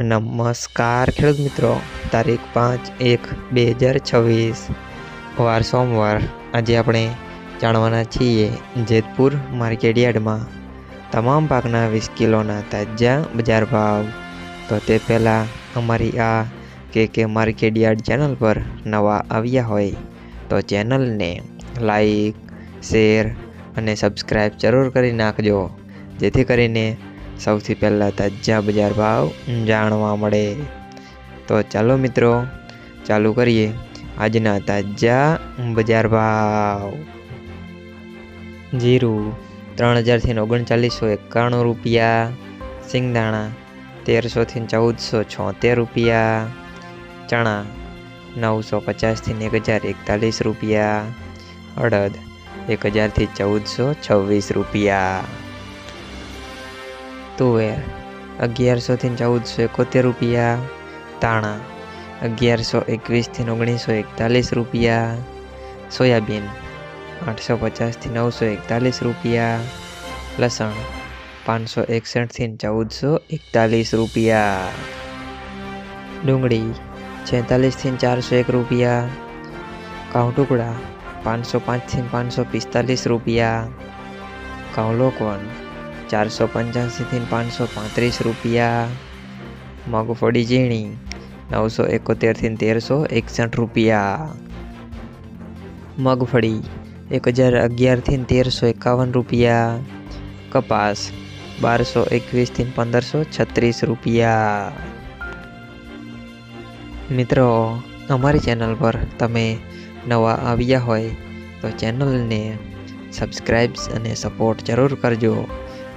નમસ્કાર ખેડૂત મિત્રો. તારીખ પાંચ એક બે હજાર છવ્વીસ. વાર સોમવાર. આજે આપણે જાણવાના છીએ જેતપુર માર્કેટ યાર્ડમાં તમામ પાકના વીસ કિલોના તાજા બજાર ભાવ. તો તે પહેલાં અમારી આ કે કે માર્કેટ યાર્ડ ચેનલ પર નવા આવ્યા હોય તો ચેનલને લાઈક, શેર અને સબસ્ક્રાઈબ જરૂર કરી નાખજો. જેથી કરીને સૌથી પહેલાં તાજા બજાર ભાવ જાણવા મળે. તો ચાલો મિત્રો, ચાલુ કરીએ આજના તાજા બજાર ભાવ. જીરું ત્રણ હજારથી ઓગણચાલીસો એકાણું રૂપિયા, સિંગદાણા તેરસોથી ચૌદસો છોતેર રૂપિયા, ચણા નવસો પચાસથી એક હજાર એકતાલીસ રૂપિયા, અડદ એક હજારથી ચૌદસો છવ્વીસ રૂપિયા. તુવેર અગિયારસોથી ચૌદસો એકોતેર રૂપિયા તાણા અગિયારસો એકવીસથી ઓગણીસો એકતાલીસ રૂપિયા, સોયાબીન, આઠસો પચાસથી નવસો એકતાલીસ રૂપિયા, લસણ, પાંચસો એકસઠથી ચૌદસો એકતાલીસ રૂપિયા. ડુંગળી છેતાલીસથી ચારસો એક રૂપિયા, ઘઉં ટુકડા, પાંચસો પાંચથી પાંચસો પિસ્તાલીસ રૂપિયા, ઘઉં લોકવન ચારસો પંચ્યાસીથી પાંચસો પાંત્રીસ રૂપિયા મગફળી ઝીણી. નવસો એકોતેરથી તેરસો એકસઠ રૂપિયા. મગફળી એક હજાર અગિયારથી તેરસો એકાવન રૂપિયા. કપાસ બારસો એકવીસથી પંદરસો છત્રીસ રૂપિયા. મિત્રો, અમારી ચેનલ પર તમે નવા આવ્યા હોય તો ચેનલને સબસ્ક્રાઈબ્સ અને સપોર્ટ જરૂર કરજો.